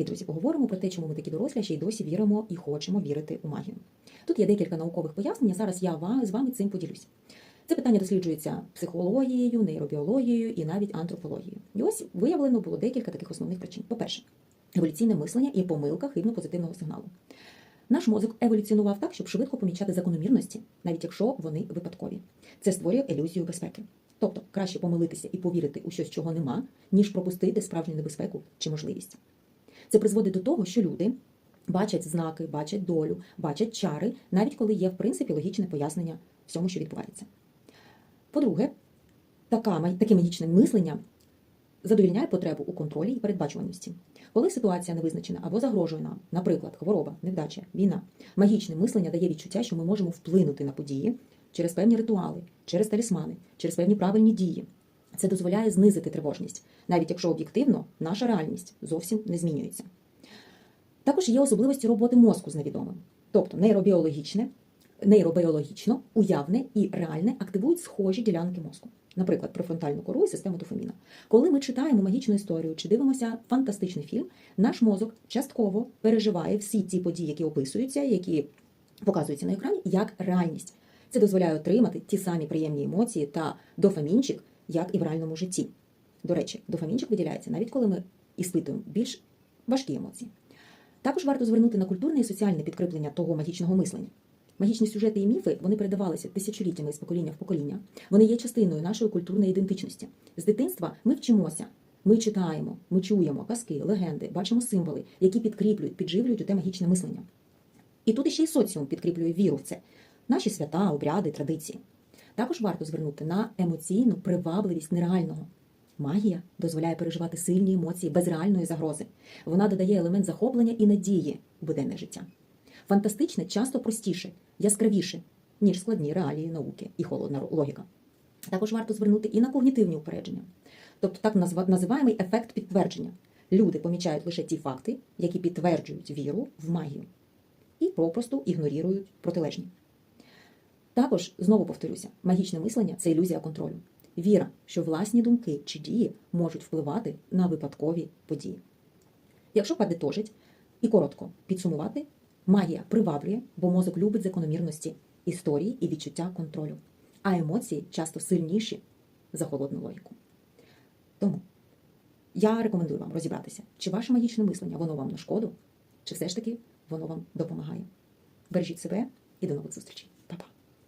Привіт, друзі! Поговоримо про те, чому ми такі дорослі, ще й досі віримо і хочемо вірити у магію. Тут є декілька наукових пояснень. Зараз я з вами цим поділюсь. Це питання досліджується психологією, нейробіологією і навіть антропологією. І ось виявлено було декілька таких основних причин. По-перше, еволюційне мислення і помилка хибно-позитивного сигналу. Наш мозок еволюціонував так, щоб швидко помічати закономірності, навіть якщо вони випадкові. Це створює ілюзію безпеки. Тобто краще помилитися і повірити у щось, чого нема, ніж пропустити справжню небезпеку чи можливість. Це призводить до того, що люди бачать знаки, бачать долю, бачать чари, навіть коли є в принципі логічне пояснення всьому, що відбувається. По-друге, таке магічне мислення задовільняє потребу у контролі і передбачуваності. Коли ситуація не визначена або загрожує нам, наприклад, хвороба, невдача, війна, магічне мислення дає відчуття, що ми можемо вплинути на події через певні ритуали, через талісмани, через певні правильні дії. Це дозволяє знизити тривожність, навіть якщо об'єктивно наша реальність зовсім не змінюється. Також є особливості роботи мозку з невідомим, тобто нейробіологічне, нейробіологічно, уявне і реальне активують схожі ділянки мозку, наприклад, префронтальну кору і систему дофаміна. Коли ми читаємо магічну історію чи дивимося фантастичний фільм, наш мозок частково переживає всі ці події, які описуються, які показуються на екрані, як реальність. Це дозволяє отримати ті самі приємні емоції та дофамінчик, як і в реальному житті. До речі, дофамінчик виділяється навіть коли ми іспитуємо більш важкі емоції. Також варто звернути на культурне і соціальне підкріплення того магічного мислення. Магічні сюжети і міфи вони передавалися тисячоліттями з покоління в покоління. Вони є частиною нашої культурної ідентичності. З дитинства ми вчимося, ми читаємо, ми чуємо казки, легенди, бачимо символи, які підкріплюють, підживлюють те магічне мислення. І тут іще й соціум підкріплює віру в це, наші свята, обряди, традиції. Також варто звернути на емоційну привабливість нереального. Магія дозволяє переживати сильні емоції без реальної загрози. Вона додає елемент захоплення і надії у буденне життя. Фантастичне часто простіше, яскравіше, ніж складні реалії науки і холодна логіка. Також варто звернути і на когнітивні упередження, тобто так називаємий ефект підтвердження. Люди помічають лише ті факти, які підтверджують віру в магію, і попросту ігнорують протилежні. Також знову повторюся, магічне мислення це ілюзія контролю. Віра, що власні думки чи дії можуть впливати на випадкові події. Якщо подитожить і коротко підсумувати, магія приваблює, бо мозок любить закономірності, історії і відчуття контролю, а емоції часто сильніші за холодну логіку. Тому я рекомендую вам розібратися, чи ваше магічне мислення воно вам на шкоду, чи все ж таки воно вам допомагає. Бережіть себе і до нових зустрічей.